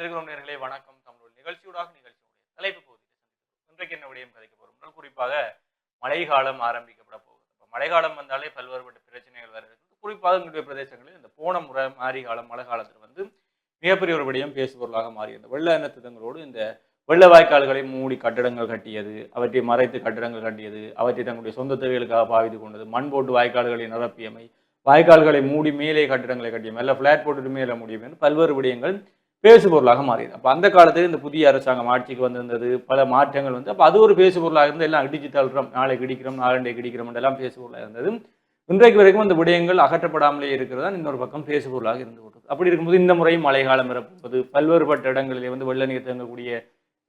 இணைந்திருக்கிறோம் நேர்களே வணக்கம். தமிழ் நிகழ்ச்சியூடாக நிகழ்ச்சியுடைய தலைப்பு பகுதி இன்றைக்கு என்ன விடயம் கதைக்க போகிறோம் என்றால் குறிப்பாக மழைக்காலம் ஆரம்பிக்கப்பட போகுது. அப்ப மழைக்காலம் வந்தாலே பல்வேறுபட்ட பிரச்சனைகள் வர இருக்குது குறிப்பாக எங்களுடைய பிரதேசங்களில் இந்த போன முறை மாறி காலம் மழை காலத்தில் வந்து மிகப்பெரிய ஒரு விடயம் பேசுபொருளாக மாறியது வெள்ள எண்ணத்துதங்களோடு இந்த வெள்ள வாய்க்கால்களை மூடி கட்டிடங்கள் கட்டியது அவற்றை மறைத்து கட்டிடங்கள் கட்டியது அவற்றை தங்களுடைய சொந்த தேவைகளுக்காக பாவித்து கொண்டது மண் போட்டு வாய்க்கால்களை நிரப்பியமை வாய்க்கால்களை மூடி மேலே கட்டிடங்களை கட்டியமை இல்லை ஃப்ளாட் போட்டுட்டு மேலே முடியும் என்று பல்வேறு விடயங்கள் பேசுபொருளாக மாறியது. அப்போ அந்த காலத்தில் இந்த புதிய அரசாங்கம் ஆட்சிக்கு வந்திருந்தது பல மாற்றங்கள் வந்து அப்போ அது ஒரு பேசுபொருளாக இருந்து எல்லாம் இடிச்சு தள்ளுறோம் நாளை கிடிக்கிறோம் நாளண்டைக்கு கிடிக்கிறோம் எல்லாம் பேசுபொருளாக இருந்தது. இன்றைக்கு வரைக்கும் அந்த விடயங்கள் அகற்றப்படாமலே இருக்கிறதா இன்னொரு பக்கம் பேசுபொருளாக இருந்து கொண்டது அப்படி இருக்கும்போது இந்த முறையும் மழைக்காலம் இருப்பது பல்வேறுபட்ட இடங்களிலே வந்து வெள்ள நீர் தங்கக்கூடிய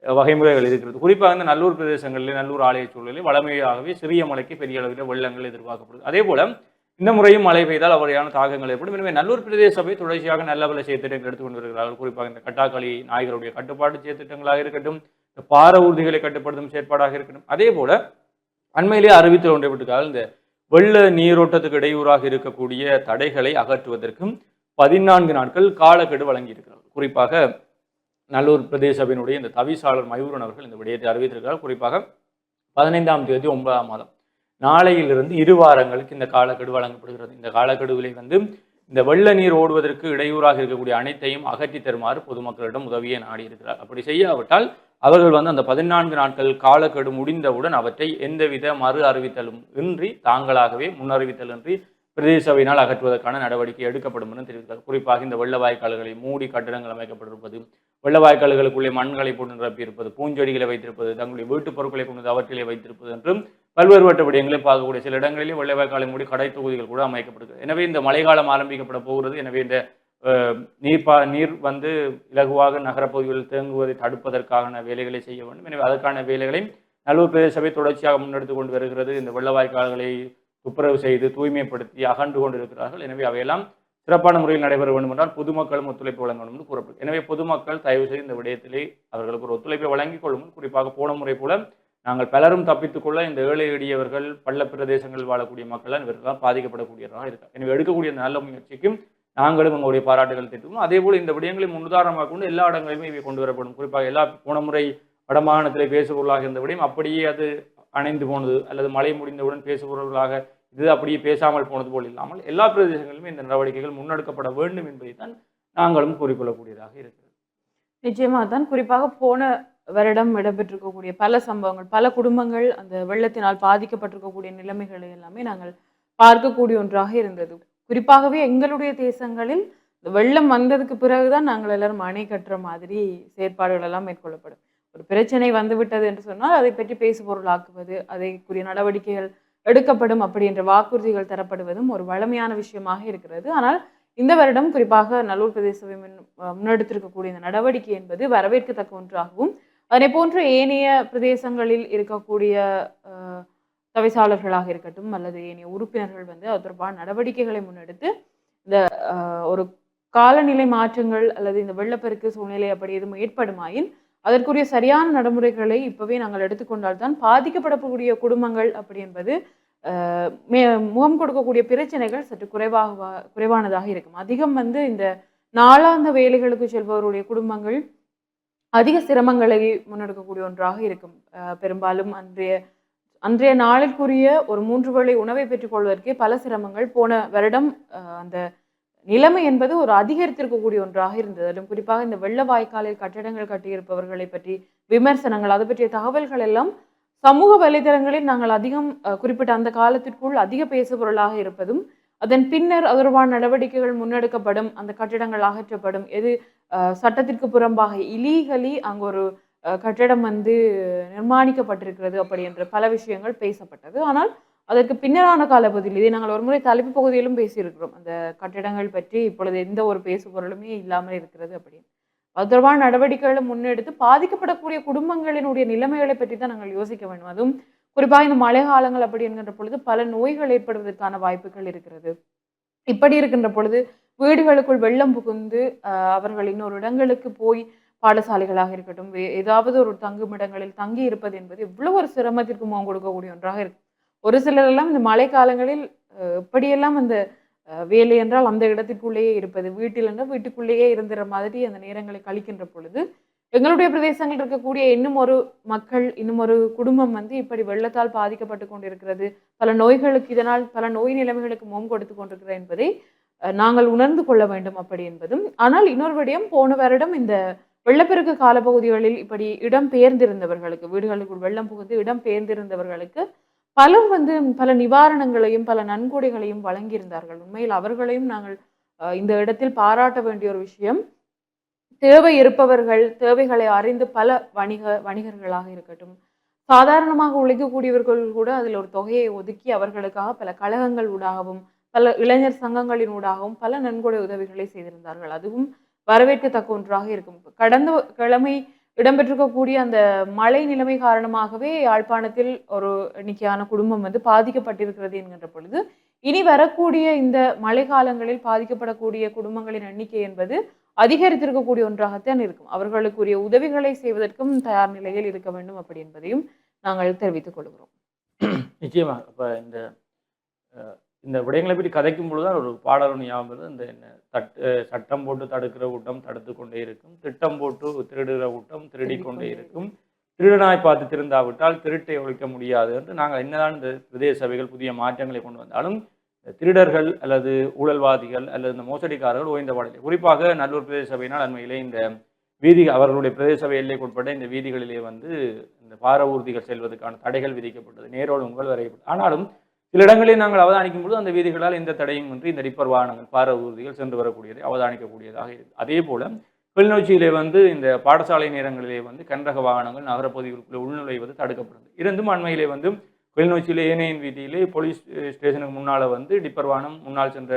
வகைமுறைகள் இருக்கிறது. குறிப்பாக இந்த நல்லூர் பிரதேசங்களிலே நல்லூர் ஆலய சூழலில் வளமையாகவே சிறிய மலைக்கு பெரிய அளவில் வெள்ளங்கள் எதிர்பார்க்கப்படுது. அதே போல் இந்த முறையும் மழை பெய்தால் அவரையான தாக்கங்கள் ஏற்படும். எனவே நல்லூர் பிரதேச சபை தொடர்ச்சியாக நல்ல பல செயற்திட்டங்கள் எடுத்துக்கொண்டு வருகிறார்கள் குறிப்பாக இந்த கட்டாக்களி நாய்களுடைய கட்டுப்பாட்டு செயற்திட்டங்களாக இருக்கட்டும் இந்த பார ஊர்திகளை கட்டுப்படுத்தும் செயற்பாடாக இருக்கட்டும். அதே போல அண்மையிலேயே அறிவித்து ஒன்றைப்பட்டிருக்காங்க இந்த வெள்ள நீரோட்டத்துக்கு இடையூறாக இருக்கக்கூடிய தடைகளை அகற்றுவதற்கும் பதினான்கு நாட்கள் காலக்கெடு வழங்கியிருக்கிறார்கள் குறிப்பாக நல்லூர் பிரதேச சபையினுடைய இந்த தவிசாளர் மயூரன் அவர்கள் இந்த விடயத்தை அறிவித்திருக்கிறார். குறிப்பாக பதினைந்தாம் தேதி ஒன்பதாம் மாதம். நாளையிலிருந்து இரு வாரங்களுக்கு இந்த காலக்கெடு வழங்கப்படுகிறது. இந்த காலக்கெடுவிலே வந்து இந்த வெள்ள நீர் ஓடுவதற்கு இடையூறாக இருக்கக்கூடிய அனைத்தையும் அகற்றி தருமாறு பொதுமக்களிடம் உதவியை நாடியிருக்கிறார் அப்படி செய்யாவிட்டால் அவர்கள் வந்து அந்த பதினான்கு நாட்கள் காலக்கெடு முடிந்தவுடன் அவற்றை எந்தவித மறு அறிவித்தலும் இன்றி தாங்களாகவே முன்னறிவித்தல் இன்றி பிரதேச சபையினால் அகற்றுவதற்கான நடவடிக்கை எடுக்கப்படும் என தெரிவித்தார் குறிப்பாக இந்த வெள்ள வாய்க்கால்களை மூடி கட்டிடங்கள் அமைக்கப்பட்டிருப்பது வெள்ள வாய்க்கால்களுக்குள்ளே மண்களை போட்டு நிரப்பியிருப்பது பூஞ்செடிகளை வைத்திருப்பது தங்களுடைய வீட்டுப் பொருட்களை கொண்டு அவற்றிலே வைத்திருப்பது என்றும் பல்வேறுபட்ட விடயங்களை பார்க்கக்கூடிய சில இடங்களிலே வெள்ளவாய்க்காலை மூடி கடை தொகுதிகள் கூட அமைக்கப்படுகிறது. எனவே இந்த மழைக்காலம் ஆரம்பிக்கப்பட போகிறது. எனவே இந்த நீர்பா நீர் வந்து இலகுவாக நகரப்பகுதிகளில் தேங்குவதை தடுப்பதற்கான வேலைகளை செய்ய வேண்டும். எனவே அதற்கான வேலைகளை நல்லூர் பிரதேச தொடர்ச்சியாக முன்னெடுத்து கொண்டு வருகிறது. இந்த வெள்ளவாய்க்கால்களை துப்புரவு செய்து தூய்மைப்படுத்தி அகன்று கொண்டிருக்கிறார்கள். எனவே அவையெல்லாம் சிறப்பான முறையில் நடைபெற வேண்டும் என்றால் பொதுமக்களும் ஒத்துழைப்பு வழங்க வேண்டும் என்று கூறப்படும் எனவே பொதுமக்கள் தயவு செய்து இந்த விடயத்திலே அவர்களுக்கு ஒரு ஒத்துழைப்பை வழங்கிக் கொள்ளும் குறிப்பாக போன முறை போல நாங்கள் பலரும் தப்பித்துக்கொள்ள இந்த ஏழை எளியவர்கள் பள்ள பிரதேசங்களில் வாழக்கூடிய மக்கள்லாம் இவர்களால் பாதிக்கப்படக்கூடியவராக இருக்கா எனவே எடுக்கக்கூடிய நல்ல முயற்சிக்கும் நாங்களும் உங்களுடைய பாராட்டுகள் தெரிவிக்கும் அதே போல் இந்த விடயங்களை முன்னுதாரணமாக கொண்டு எல்லா இடங்களிலுமே இவை கொண்டு வரப்படும். குறிப்பாக எல்லா போன முறை வடமாகாணத்திலே பேசுபொருளாக இருந்த விடயம் அப்படியே அது அணைந்து போனது அல்லது மழை முடிந்தவுடன் பேசுபொருளாக இது அப்படியே பேசாமல் போனது போல் இல்லாமல் எல்லா பிரதேசங்களிலுமே இந்த நடவடிக்கைகள் முன்னெடுக்கப்பட வேண்டும் என்பதை தான் நாங்களும் கூறிக்கொள்ளக்கூடியதாக இருக்கிறது. நிச்சயமாக தான். குறிப்பாக போன வருடம் இடம்பெற்றிருக்கக்கூடிய பல சம்பவங்கள் பல குடும்பங்கள் அந்த வெள்ளத்தினால் பாதிக்கப்பட்டிருக்கக்கூடிய நிலைமைகளை எல்லாமே நாங்கள் பார்க்கக்கூடிய ஒன்றாக இருந்தது. குறிப்பாகவே எங்களுடைய தேசங்களில் இந்த வெள்ளம் வந்ததுக்கு பிறகுதான் நாங்கள் எல்லாரும் அணை கட்டுற மாதிரி செயற்பாடுகள் எல்லாம் மேற்கொள்ளப்படும். ஒரு பிரச்சனை வந்துவிட்டது என்று சொன்னால் அதை பற்றி பேசுபொருளாக்குவது அதைக்குரிய நடவடிக்கைகள் எடுக்கப்படும் அப்படி என்ற வாக்குறுதிகள் தரப்படுவதும் ஒரு வளமையான விஷயமாக இருக்கிறது. ஆனால் இந்த வருடம் குறிப்பாக நல்லூர் பிரதேச முன்- முன்னெடுத்திருக்கக்கூடிய இந்த நடவடிக்கை என்பது வரவேற்கத்தக்க ஒன்றாகவும் அதனை போன்ற ஏனைய பிரதேசங்களில் இருக்கக்கூடிய தவிசாளர்களாக இருக்கட்டும் அல்லது ஏனைய உறுப்பினர்கள் வந்து அது தொடர்பான நடவடிக்கைகளை முன்னெடுத்து இந்த ஒரு காலநிலை மாற்றங்கள் அல்லது இந்த வெள்ளப்பெருக்கு சூழ்நிலை அப்படி எதுவும் ஏற்படுமாயின் அதற்குரிய சரியான நடைமுறைகளை இப்பவே நாங்கள் எடுத்துக்கொண்டால்தான் பாதிக்கப்படக்கூடிய குடும்பங்கள் அப்படி என்பது மே- முகம் கொடுக்கக்கூடிய பிரச்சனைகள் சற்று குறைவாக வா- குறைவானதாக இருக்கும். அதிகம் வந்து இந்த நாளாந்த வேலைகளுக்கு செல்பவருடைய குடும்பங்கள் அதிக சிரமங்களை முன்னெடுக்கக்கூடிய ஒன்றாக இருக்கும். பெரும்பாலும் அன்றைய அன்றைய நாளிற்குரிய ஒரு மூன்று வேளை உணவை பெற்றுக்கொள்வதற்கே பல சிரமங்கள் போன வருடம் அந்த நிலைமை என்பது ஒரு அதிகரித்திருக்கக்கூடிய ஒன்றாக இருந்தது. அதிலும் குறிப்பாக இந்த வெள்ள வாய்க்காலில் கட்டடங்கள் கட்டியிருப்பவர்களை பற்றி விமர்சனங்கள் அது பற்றிய தகவல்கள் எல்லாம் சமூக வலைதளங்களில் நாங்கள் அதிகம் குறிப்பிட்ட அந்த காலத்திற்குள் அதிக பேசுபொருளாக இருப்பதும் அதன் பின்னர் அது தொடர்பான நடவடிக்கைகள் முன்னெடுக்கப்படும் அந்த கட்டிடங்கள் அகற்றப்படும் எது சட்டத்திற்கு புறம்பாக இலீகலி அங்கு ஒரு கட்டடம் கட்டிடம் வந்து நிர்மாணிக்கப்பட்டிருக்கிறது அப்படி என்ற பல விஷயங்கள் பேசப்பட்டது. ஆனால் அதற்கு பின்னரான காலப்பகுதியில் இதை நாங்கள் ஒரு முறை தலைப்பு பகுதியிலும் பேசியிருக்கிறோம். அந்த கட்டிடங்கள் பற்றி இப்பொழுது எந்த ஒரு பேசுபொருளுமே இல்லாமல் இருக்கிறது அப்படின்னு அது தொடர்பான நடவடிக்கைகளை முன்னெடுத்து பாதிக்கப்படக்கூடிய குடும்பங்களினுடைய நிலைமைகளை பற்றி தான் நாங்கள் யோசிக்க வேண்டும். அதுவும் குறிப்பாக இந்த மழை காலங்கள் அப்படி என்கின்ற பொழுது பல நோய்கள் ஏற்படுவதற்கான வாய்ப்புகள் இருக்கிறது. இப்படி இருக்கின்ற பொழுது வீடுகளுக்குள் வெள்ளம் புகுந்து அவர்கள் இன்னொரு இடங்களுக்கு போய் பாடசாலைகளாக இருக்கட்டும் வே- ஏதாவது ஒரு தங்குமிடங்களில் தங்கி இருப்பது என்பது எவ்வளவு ஒரு சிரமத்திற்கு முகம் கொடுக்கக்கூடிய ஒன்றாக இருக்கு. ஒரு சிலரெல்லாம் இந்த மழை காலங்களில் எப்படியெல்லாம் அந்த வேலை என்றால் அந்த இடத்திற்குள்ளேயே இருப்பது வீட்டில் என்றால் வீட்டுக்குள்ளேயே இருந்துற மாதிரி அந்த நேரங்களை கழிக்கின்ற பொழுது எங்களுடைய பிரதேசங்கள் இருக்கக்கூடிய இன்னும் ஒரு மக்கள் இன்னும் ஒரு குடும்பம் வந்து இப்படி வெள்ளத்தால் பாதிக்கப்பட்டு கொண்டிருக்கிறது பல நோய்களுக்கு இதனால் பல நோய் நிலைமைகளுக்கு முகம் கொடுத்து கொண்டிருக்கிறது என்பதை நாங்கள் உணர்ந்து கொள்ள வேண்டும் அப்படி என்பதும் ஆனால் இன்னொரு விடயம் போன வருடம் இந்த வெள்ளப்பெருக்கு காலப்பகுதிகளில் இப்படி இடம் பெயர்ந்திருந்தவர்களுக்கு வீடுகளுக்குள் வெள்ளம் புகுந்து இடம் பெயர்ந்திருந்தவர்களுக்கு பலர் வந்து பல நிவாரணங்களையும் பல நன்கொடைகளையும் வழங்கியிருந்தார்கள். உண்மையில் அவர்களையும் நாங்கள் அஹ், இந்த இடத்தில் பாராட்ட வேண்டிய ஒரு விஷயம் தேவை இருப்பவர்கள் தேவைகளை அறிந்து பல வணிக வணிகர்களாக இருக்கட்டும் சாதாரணமாக உழைக்கக்கூடியவர்கள் கூட அதில் ஒரு தொகையை ஒதுக்கி அவர்களுக்காக பல கழகங்கள் ஊடாகவும் பல இளைஞர் சங்கங்களின் ஊடாகவும் பல நன்கொடை உதவிகளை செய்திருந்தார்கள். அதுவும் வரவேற்கத்தக்க ஒன்றாக இருக்கும். கடந்த கிழமை இடம்பெற்றிருக்கக்கூடிய அந்த மழை நிலைமை காரணமாகவே யாழ்ப்பாணத்தில் ஒரு எண்ணிக்கையான குடும்பம் வந்து பாதிக்கப்பட்டிருக்கிறது என்கின்ற பொழுது இனி வரக்கூடிய இந்த மழை காலங்களில் பாதிக்கப்படக்கூடிய குடும்பங்களின் எண்ணிக்கை என்பது அதிகரித்திருக்கக்கூடிய ஒன்றாகத்தான் இருக்கும். அவர்களுக்குரிய உதவிகளை செய்வதற்கும் தயார் நிலையில் இருக்க வேண்டும் அப்படி என்பதையும் நாங்கள் தெரிவித்துக் கொள்கிறோம். நிச்சயமாக. இப்போ இந்த இந்த விடயங்களை பற்றி கதைக்கும் பொழுதுதான் ஒரு பாடல் ஒன்று ஞாபகம் இந்த என்ன தட் அஹ், சட்டம் போட்டு தடுக்கிற கூட்டம் தடுத்து கொண்டே இருக்கும். திட்டம் போட்டு திருடுகிற கூட்டம் திருடி கொண்டே இருக்கும். திருடனாய் பார்த்து திருந்தாவிட்டால் திருட்டை ஒழிக்க முடியாது என்று நாங்கள் என்னதான் இந்த பிரதேச சபைகள் புதிய மாற்றங்களை கொண்டு வந்தாலும் திருடர்கள் அல்லது ஊழல்வாதிகள் அல்லது இந்த மோசடிக்காரர்கள் ஓய்ந்த பாடலை. குறிப்பாக நல்லூர் பிரதேச சபையினால் அண்மையிலே இந்த வீதி அவர்களுடைய பிரதேச சபை எல்லைக்குட்பட்ட இந்த வீதிகளிலே வந்து இந்த பார ஊர்திகள் செல்வதற்கான தடைகள் விதிக்கப்பட்டது. நேரோடு உங்கள் வரையப்பட்டது. ஆனாலும் சில இடங்களில் நாங்கள் அவதானிக்கும் பொழுது அந்த வீதிகளால் எந்த தடையும் இன்றி இந்த டிப்பர் வாகனங்கள் பார ஊர்திகள் சென்று வரக்கூடியதை அவதானிக்கக்கூடியதாக இருக்கு. அதே போல கிளிநொச்சியிலே வந்து இந்த பாடசாலை நேரங்களிலே வந்து கன்றக வாகனங்கள் நகரப்பகுதிகளுக்குள்ளே உள்நுழைவது தடுக்கப்படுது. இருந்தும் அண்மையிலே வந்து கிளிநொச்சியிலே ஏனையின் வீதியிலே போலீஸ் ஸ்டேஷனுக்கு முன்னால் வந்து டிப்பர் வாகனம் முன்னால் சென்ற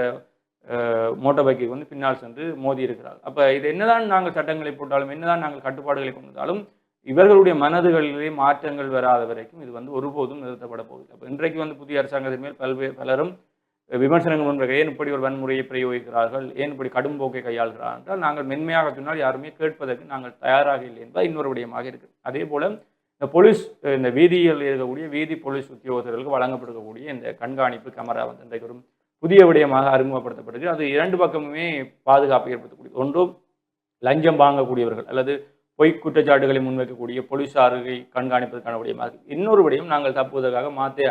மோட்டார் பைக்கை வந்து பின்னால் சென்று மோதி இருக்கிறார் அப்போ இது என்னதான் நாங்கள் சட்டங்களை போட்டாலும் என்னதான் நாங்கள் கட்டுப்பாடுகளை கொண்டாலும் இவர்களுடைய மனதுகளிலே மாற்றங்கள் வராத வரைக்கும் இது வந்து ஒருபோதும் நிறுத்தப்பட போகுது அப்போ இன்றைக்கு வந்து புதிய அரசாங்கத்தின் மேல் பல்வேறு பலரும் விமர்சனங்கள் முன்வைக்க ஏன் இப்படி ஒரு வன்முறையை பிரயோகிக்கிறார்கள்? ஏன் இப்படி கடும் போக்கை கையாள்கிறார்கள்? என்றால் நாங்கள் மென்மையாக சொன்னால் யாருமே கேட்பதற்கு நாங்கள் தயாராக இல்லை என்பது இன்னொரு விடயமாக இருக்குது அதே போல இந்த போலீஸ் இந்த வீதியில் இருக்கக்கூடிய வீதி போலீஸ் உத்தியோகத்தர்களுக்கு வழங்கப்படக்கூடிய இந்த கண்காணிப்பு கேமரா வந்து இன்றைக்கு ஒரு புதிய விடயமாக அறிமுகப்படுத்தப்படுகிறது அது இரண்டு பக்கமுமே பாதுகாப்பு ஏற்படுத்தக்கூடியது. ஒன்றும் லஞ்சம் வாங்கக்கூடியவர்கள் அல்லது பொய் குற்றச்சாட்டுகளை முன்வைக்கக்கூடிய போலீசாரை கண்காணிப்பதற்கான விடயமாக இருக்கு. இன்னொரு விடயம் நாங்கள் தப்புவதற்காக மாத்திய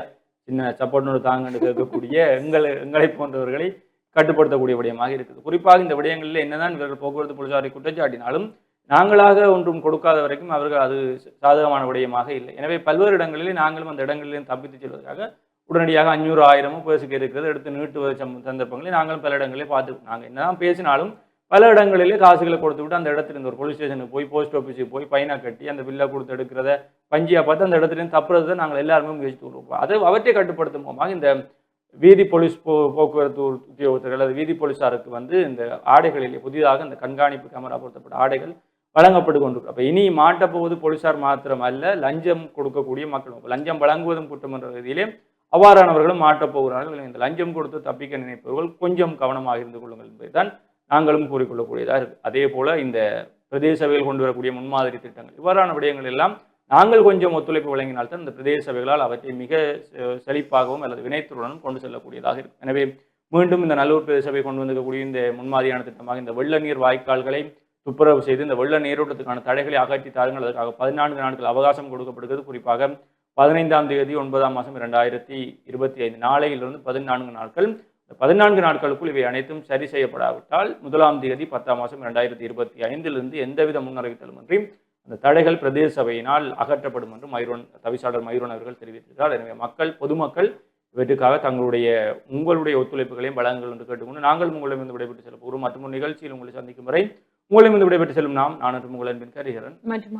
சின்ன சப்போர்ட்னோடு தாங்கன்னு கேட்கக்கூடிய எங்களை எங்களை போன்றவர்களை கட்டுப்படுத்தக்கூடிய விடயமாக இருக்குது. குறிப்பாக இந்த விடயங்களில் என்னதான் இவர்கள் போக்குவரத்து போலீசாரை குற்றச்சாட்டினாலும் நாங்களாக ஒன்றும் கொடுக்காத வரைக்கும் அவர்கள் அது சாதகமான விடயமாக இல்லை. எனவே பல்வேறு இடங்களிலே நாங்களும் அந்த இடங்களிலும் தப்பித்துச் செல்வதற்காக உடனடியாக அஞ்சூறு ஆயிரமும் பேசுக்கு இருக்கிறது. எடுத்து நீட்டுவது சந்தர்ப்பங்களை நாங்களும் பல இடங்களிலே பார்த்து நாங்கள் என்னதான் பேசினாலும் பல இடங்களிலே காசுகளை கொடுத்து விட்டு அந்த இடத்துல இருந்து ஒரு போலீஸ் ஸ்டேஷனுக்கு போய் போஸ்ட் ஆஃபீஸுக்கு போய் பையனை கட்டி அந்த பில்லை கொடுத்து எடுக்கிறத பஞ்சியாக பார்த்து அந்த இடத்துலேருந்து தப்புறதை நாங்கள் எல்லாருமே முயற்சி கொடுப்போம் அது அவற்றை கட்டுப்படுத்தும் மூலமாக இந்த வீதி போலீஸ் போ போக்குவரத்து உத்தியோகத்தர்கள் அல்லது வீதி போலீசாருக்கு வந்து இந்த ஆடைகளிலே புதிதாக இந்த கண்காணிப்பு கேமரா பொருத்தப்பட்ட ஆடைகள் வழங்கப்பட்டு கொண்டு அப்போ இனி மாட்டப்போவது போலீஸார் மாத்திரம் அல்ல லஞ்சம் கொடுக்கக்கூடிய மக்களும். லஞ்சம் வழங்குவதும் குற்றம் என்ற ரீதியிலே அவ்வாறானவர்களும் மாட்டப்போகிறார்கள் இந்த லஞ்சம் கொடுத்து தப்பிக்க நினைப்பவர்கள் கொஞ்சம் கவனமாக இருந்து கொள்ளுங்கள் என்பதுதான் நாங்களும் கூறிக்கொள்ளக்கூடியதாக இருக்குது அதே போல் இந்த பிரதேச சபையில் கொண்டு வரக்கூடிய முன்மாதிரி திட்டங்கள் இவ்வாறான விடயங்கள் எல்லாம் நாங்கள் கொஞ்சம் ஒத்துழைப்பு வழங்கினால்தான் இந்த பிரதேச சபைகளால் அவற்றை மிக செ- செழிப்பாகவும் அல்லது வினைத்துடனும் கொண்டு செல்லக்கூடியதாக இருக்கும் எனவே மீண்டும் இந்த நல்லூர் பிரதேச சபை கொண்டு வந்திருக்கக்கூடிய இந்த முன்மாதிரியான திட்டமாக இந்த வெள்ள நீர் வாய்க்கால்களை துப்புரவு செய்து இந்த வெள்ள நீரோட்டத்துக்கான தடைகளை அகற்றி தாருங்கள். அதற்காக பதினான்கு நாட்கள் அவகாசம் கொடுக்கப்படுகிறது. குறிப்பாக பதினைந்தாம் தேதி ஒன்பதாம் மாதம் இரண்டாயிரத்தி இருபத்தி ஐந்து நாளையிலிருந்து பதினான்கு நாட்கள் இந்த பதினான்கு நாட்களுக்குள் இவை அனைத்தும் சரி செய்யப்படாவிட்டால் முதலாம் தேதி பத்தாம் மாதம் இரண்டாயிரத்தி இருபத்தி ஐந்திலிருந்து எந்தவித முன்னறிவித்தலுமின்றி அந்த தடைகள் பிரதேச சபையினால் அகற்றப்படும் என்று மைரோன் தவிசாளர் மைரோன் அவர்கள் தெரிவித்திருக்கிறார். எனவே மக்கள் பொதுமக்கள் இவற்றுக்காக தங்களுடைய உங்களுடைய ஒத்துழைப்புகளையும் வழங்குங்கள் என்று கேட்டுக்கொண்டு நாங்கள் உங்களிடமிருந்து விடைபெற்று செல்ல போகிறோம் மற்றும் நிகழ்ச்சியில் உங்களை சந்திக்கும் வரை உங்களிடமிருந்து விடைபெற்று செல்லும் நாம் நான் மற்றும் உங்கள் அன்பின் கரிகரன். மற்றும்